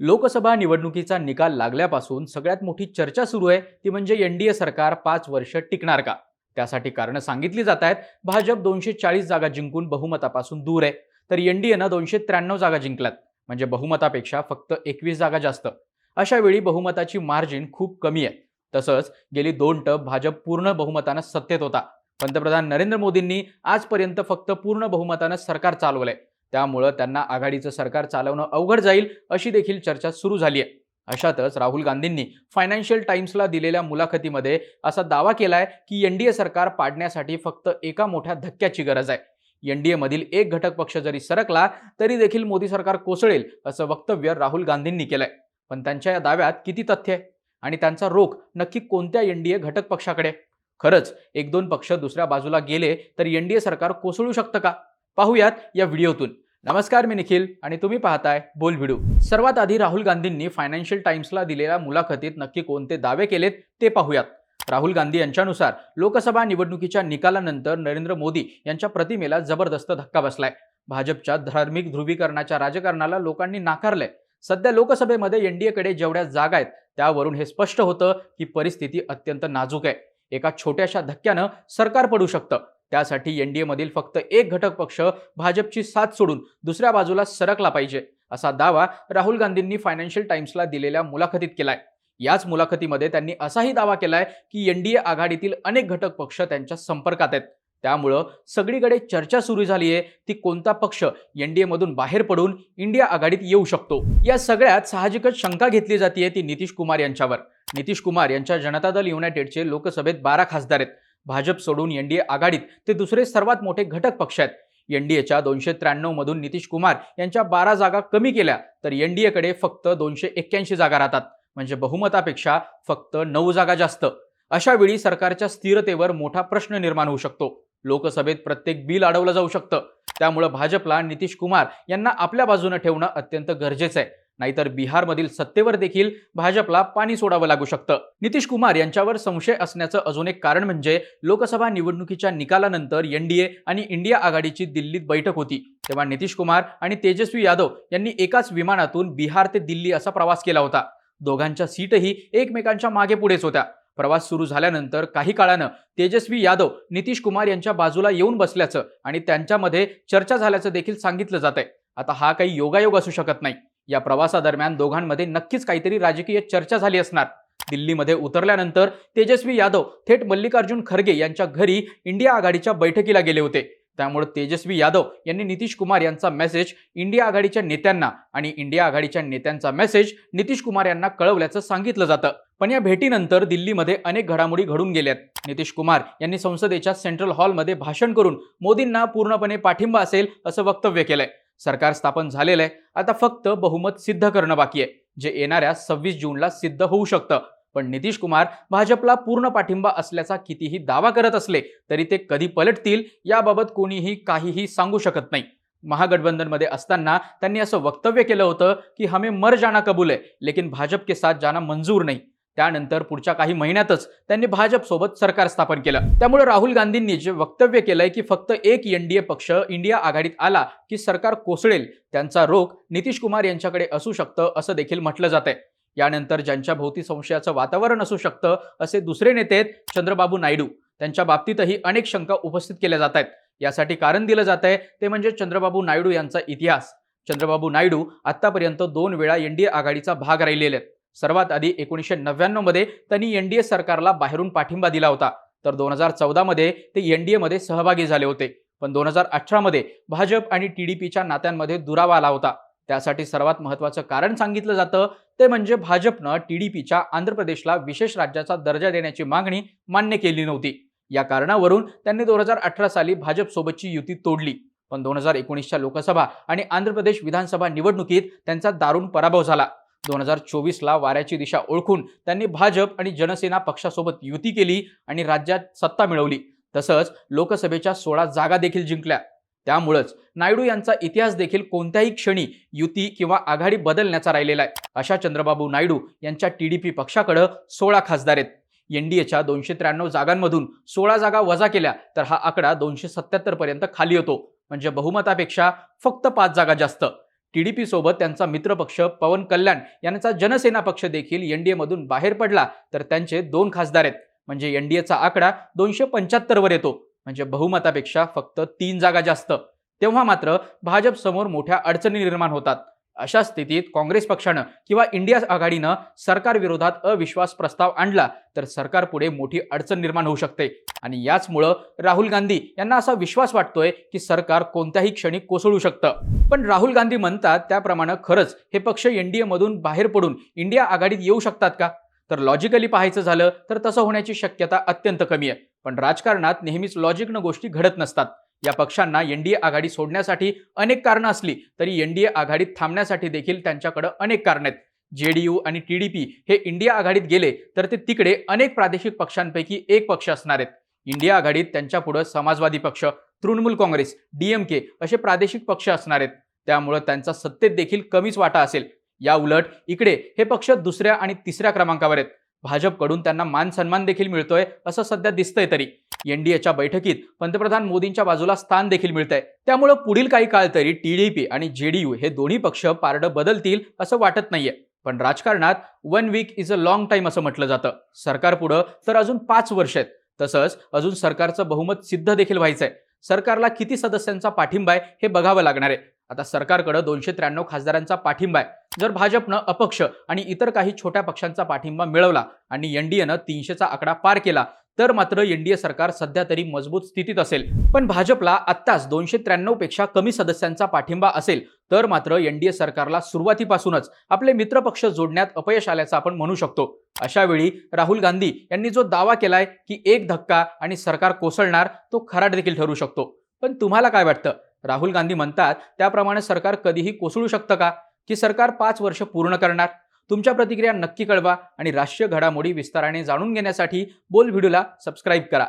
लोकसभा निवडणुकीचा निकाल लागल्यापासून सगळ्यात मोठी चर्चा सुरू आहे ती म्हणजे एन डी ए सरकार पाच वर्ष टिकणार का? त्यासाठी कारणं सांगितली जात आहेत. भाजप दोनशे चाळीस जागा जिंकून बहुमतापासून दूर आहे. तर एन डी दोनशे त्र्याण्णव जागा जिंकल्यात. म्हणजे बहुमतापेक्षा फक्त एकवीस जागा जास्त. अशा वेळी बहुमताची मार्जिन खूप कमी आहे. तसंच गेली दोन टप भाजप पूर्ण बहुमतानं सत्तेत होता. पंतप्रधान नरेंद्र मोदींनी आजपर्यंत फक्त पूर्ण बहुमतानं सरकार चालवलंय. त्यामुळं त्यांना आघाडीचं सरकार चालवणं अवघड जाईल अशी देखील चर्चा सुरू झाली आहे अशातच राहुल गांधींनी फायनान्शियल टाइम्सला दिलेल्या मुलाखतीमध्ये असा दावा केलाय की एनडीए सरकार पाडण्यासाठी फक्त एका मोठ्या धक्क्याची गरज आहे. एनडीए मधील एक घटक पक्ष जरी सरकला तरी देखील मोदी सरकार कोसळेल असं वक्तव्य राहुल गांधींनी केलंय. पण त्यांच्या या दाव्यात किती तथ्य आहे? आणि त्यांचा रोख नक्की कोणत्या एनडीए घटक पक्षाकडे खरंच एक दोन पक्ष दुसऱ्या बाजूला गेले तर एनडीए सरकार कोसळू शकतं का? पाहूयात या व्हिडिओतून. नमस्कार मी निखिल आणि तुम्ही पाहताय बोल व्हिडिओ. सर्वात आधी राहुल गांधींनी फायनान्शियल टाइम्सला दिलेल्या मुलाखतीत नक्की कोणते दावे केलेत ते पाहूयात. राहुल गांधी यांच्यानुसार लोकसभा निवडणुकीच्या निकालानंतर नरेंद्र मोदी यांच्या प्रतिमेला जबरदस्त धक्का बसलाय. भाजपच्या धार्मिक ध्रुवीकरणाच्या राजकारणाला लोकांनी नाकारलंय. सध्या लोकसभेमध्ये एनडीएकडे जेवढ्या जागा आहेत त्यावरून हे स्पष्ट होतं की परिस्थिती अत्यंत नाजूक आहे. एका छोट्याशा धक्क्यानं सरकार पडू शकतं. त्यासाठी एनडीएमधील फक्त एक घटक पक्ष भाजपची साथ सोडून दुसऱ्या बाजूला सरकला पाहिजे असा दावा राहुल गांधींनी फायनान्शियल टाइम्सला दिलेल्या मुलाखतीत केलाय. याच मुलाखतीमध्ये त्यांनी असाही दावा केलाय की एनडीए आघाडीतील अनेक घटक पक्ष त्यांच्या संपर्कात आहेत. त्यामुळं सगळीकडे चर्चा सुरू झाली आहे ती कोणता पक्ष एनडीएमधून बाहेर पडून इंडिया आघाडीत येऊ शकतो. या सगळ्यात साहजिकच शंका घेतली जाते ती नितीश कुमार यांच्यावर. नितीश कुमार यांच्या जनता दल युनायटेडचे लोकसभेत बारा खासदार आहेत. भाजप सोडून एनडीए आघाडीत ते दुसरे सर्वात मोठे घटक पक्ष आहेत. एनडीएच्या दोनशे त्र्याण्णव मधून नितीश कुमार यांच्या बारा जागा कमी केल्या तर एनडीएकडे फक्त दोनशे एक्क्याऐंशी जागा राहतात. म्हणजे बहुमतापेक्षा फक्त नऊ जागा जास्त. अशा वेळी सरकारच्या स्थिरतेवर मोठा प्रश्न निर्माण होऊ शकतो. लोकसभेत प्रत्येक बिल अडवलं जाऊ शकतं. त्यामुळं भाजपला नितीश कुमार यांना आपल्या बाजूने ठेवणं अत्यंत गरजेचं आहे. नाहीतर बिहारमधील सत्तेवर देखील भाजपला पाणी सोडावं लागू शकतं. नितीश कुमार यांच्यावर संशय असण्याचं अजून एक कारण म्हणजे लोकसभा निवडणुकीच्या निकालानंतर एनडीए आणि इंडिया आघाडीची दिल्लीत बैठक होती. तेव्हा नितीश कुमार आणि तेजस्वी यादव यांनी एकाच विमानातून बिहार ते दिल्ली असा प्रवास केला होता. दोघांच्या सीटही एकमेकांच्या मागे पुढेच होत्या. प्रवास सुरू झाल्यानंतर काही काळानं तेजस्वी यादव नितीश कुमार यांच्या बाजूला येऊन बसल्याचं आणि त्यांच्यामध्ये चर्चा झाल्याचं देखील सांगितलं जात आहे आता हा काही योगायोग असू शकत नाही. या प्रवासादरम्यान दोघांमध्ये नक्कीच काहीतरी राजकीय चर्चा झाली असणार. दिल्लीमध्ये उतरल्यानंतर तेजस्वी यादव थेट मल्लिकार्जुन खरगे यांच्या घरी इंडिया आघाडीच्या बैठकीला गेले होते. त्यामुळे तेजस्वी यादव यांनी नितीश कुमार यांचा मेसेज इंडिया आघाडीच्या नेत्यांना आणि इंडिया आघाडीच्या नेत्यांचा मेसेज नितीश कुमार यांना कळवल्याचं सांगितलं जातं. पण या भेटीनंतर दिल्लीमध्ये अनेक घडामोडी घडून गेल्यात. नितीश कुमार यांनी संसदेच्या सेंट्रल हॉलमध्ये भाषण करून मोदींना पूर्णपणे पाठिंबा असेल असं वक्तव्य केलंय. सरकार स्थापन झालेलं आहे. आता फक्त बहुमत सिद्ध करणं बाकी आहे. जे येणाऱ्या सव्वीस जूनला सिद्ध होऊ शकतं. पण नितीश कुमार भाजपला पूर्ण पाठिंबा असल्याचा कितीही दावा करत असले तरी ते कधी पलटतील याबाबत कोणीही काहीही सांगू शकत नाही. महागठबंधनमध्ये असताना त्यांनी असं वक्तव्य केलं होतं की हमें मर जाना कबूल आहे लेकिन भाजप के साथ जाना मंजूर नाही. त्यानंतर पुढच्या काही महिन्यातच त्यांनी भाजपसोबत सरकार स्थापन केलं. त्यामुळे राहुल गांधींनी जे वक्तव्य केलंय की फक्त एक एनडीए पक्ष इंडिया आघाडीत आला की सरकार कोसळेल त्यांचा रोख नितीश कुमार यांच्याकडे असू शकतं असं देखील म्हटलं जातंय. यानंतर ज्यांच्या भोवती संशयाचं वातावरण असू शकतं असे दुसरे नेते आहेत चंद्रबाबू नायडू. त्यांच्या बाबतीतही अनेक शंका उपस्थित केल्या जात आहेत. यासाठी कारण दिलं जात आहे ते म्हणजे चंद्रबाबू नायडू यांचा इतिहास. चंद्रबाबू नायडू आतापर्यंत दोन वेळा एनडीए आघाडीचा भाग राहिलेले आहेत. सर्वात आधी एकोणीसशे नव्याण्णवमध्ये त्यांनी एनडीए सरकारला बाहेरून पाठिंबा दिला होता. तर दोन हजार चौदा मध्ये ते एनडीए मध्ये सहभागी झाले होते. पण दोन हजार अठरा मध्ये भाजप आणि टीडीपीच्या नात्यांमध्ये दुरावा आला होता. त्यासाठी सर्वात महत्वाचं कारण सांगितलं जातं. ते म्हणजे भाजपनं टीडीपीच्या आंध्र प्रदेशला विशेष राज्याचा दर्जा देण्याची मागणी मान्य केली नव्हती. या कारणावरून त्यांनी दोन हजार अठरा साली भाजपसोबतची युती तोडली. पण दोन हजार एकोणीसच्या लोकसभा आणि आंध्र प्रदेश विधानसभा निवडणुकीत त्यांचा दारुण पराभव झाला. दोन हजार चोवीसला वाऱ्याची दिशा ओळखून त्यांनी भाजप आणि जनसेना पक्षासोबत युती केली आणि राज्यात सत्ता मिळवली. तसंच लोकसभेच्या सोळा जागा देखील जिंकल्या. त्यामुळंच नायडू यांचा इतिहास देखील कोणत्याही क्षणी युती किंवा आघाडी बदलण्याचा राहिलेला आहे. अशा चंद्रबाबू नायडू यांच्या टीडीपी पक्षाकडं सोळा खासदार आहेत. एनडीएच्या दोनशे त्र्याण्णव जागांमधून सोळा जागा वजा केल्या तर हा आकडा दोनशे सत्याहत्तर पर्यंत खाली होतो म्हणजे बहुमतापेक्षा फक्त पाच जागा जास्त. टीडीपी सोबत त्यांचा मित्रपक्ष पवन कल्याण यांचा जनसेना पक्ष देखील एनडीएमधून बाहेर पडला. तर त्यांचे दोन खासदार आहेत. म्हणजे एनडीएचा आकडा दोनशे पंच्याहत्तरवर येतो. म्हणजे बहुमतापेक्षा फक्त तीन जागा जास्त. तेव्हा मात्र भाजप समोर मोठ्या अडचणी निर्माण होतात. अशा स्थितीत काँग्रेस पक्षानं किंवा इंडिया आघाडीनं सरकार विरोधात अविश्वास प्रस्ताव आणला तर सरकार पुढे मोठी अडचण निर्माण होऊ शकते. आणि याचमुळं राहुल गांधी यांना असा विश्वास वाटतोय की सरकार कोणत्याही क्षणी कोसळू शकतं. पण राहुल गांधी म्हणतात त्याप्रमाणे खरंच हे पक्ष एनडीए मधून बाहेर पडून इंडिया आघाडीत येऊ शकतात का? तर लॉजिकली पाहायचं झालं तर तसं होण्याची शक्यता अत्यंत कमी आहे. पण राजकारणात नेहमीच लॉजिकनं गोष्टी घडत नसतात. या पक्षांना एनडीए आघाडी सोडण्यासाठी अनेक कारणं असली तरी एनडीए आघाडीत थांबण्यासाठी देखील त्यांच्याकडे अनेक कारणं आहेत. जेडीयू आणि टीडीपी हे इंडिया आघाडीत गेले तर ते तिकडे अनेक प्रादेशिक पक्षांपैकी एक पक्ष असणार आहेत. इंडिया आघाडीत त्यांच्या पुढे समाजवादी पक्ष तृणमूल काँग्रेस डीएमके असे प्रादेशिक पक्ष असणार आहेत. त्यामुळं त्यांचा सत्तेत देखील कमीच वाटा असेल. या उलट इकडे हे पक्ष दुसऱ्या आणि तिसऱ्या क्रमांकावर आहेत. भाजपकडून त्यांना मान सन्मान देखील मिळतोय असं सध्या दिसतंय तरी. एनडीएच्या बैठकीत पंतप्रधान मोदींच्या बाजूला स्थान देखील मिळतंय. त्यामुळं पुढील काही काळ तरी टीडीपी आणि जेडीयू हे दोन्ही पक्ष पारडं बदलतील असं वाटत नाहीये. पण राजकारणात one week is a long time असं म्हटलं जातं. सरकार पुढं तर अजून पाच वर्ष आहेत. तसंच अजून सरकारचं बहुमत सिद्ध देखील व्हायचंय. सरकारला किती सदस्यांचा पाठिंबा आहे हे बघावं लागणार आहे. आता सरकारकडे दोनशे त्र्याण्णव खासदारांचा पाठिंबा आहे. जर भाजपनं अपक्ष आणि इतर काही छोट्या पक्षांचा पाठिंबा मिळवला आणि एनडीएनं तीनशेचा आकडा पार केला तर मात्र एनडीए सरकार सध्या तरी मजबूत स्थितीत असेल. पण भाजपला आत्ताच दोनशे त्र्याण्णवपेक्षा कमी सदस्यांचा पाठिंबा असेल तर मात्र एनडीए सरकारला सुरुवातीपासूनच आपले मित्रपक्ष जोडण्यात अपयश आल्याचं आपण म्हणू शकतो. अशा वेळी राहुल गांधी यांनी जो दावा केलाय की एक धक्का आणि सरकार कोसळणार तो खराट देखील ठरू शकतो. पण तुम्हाला काय वाटतं? राहुल गांधी म्हणतात त्याप्रमाणे सरकार कधीही कोसळू शकतं का? की सरकार पाच वर्ष पूर्ण करणार? तुमच्या प्रतिक्रिया नक्की कळवा आणि राष्ट्रीय घडामोडी विस्ताराने जाणून घेण्यासाठी बोल व्हिडिओला सबस्क्राईब करा.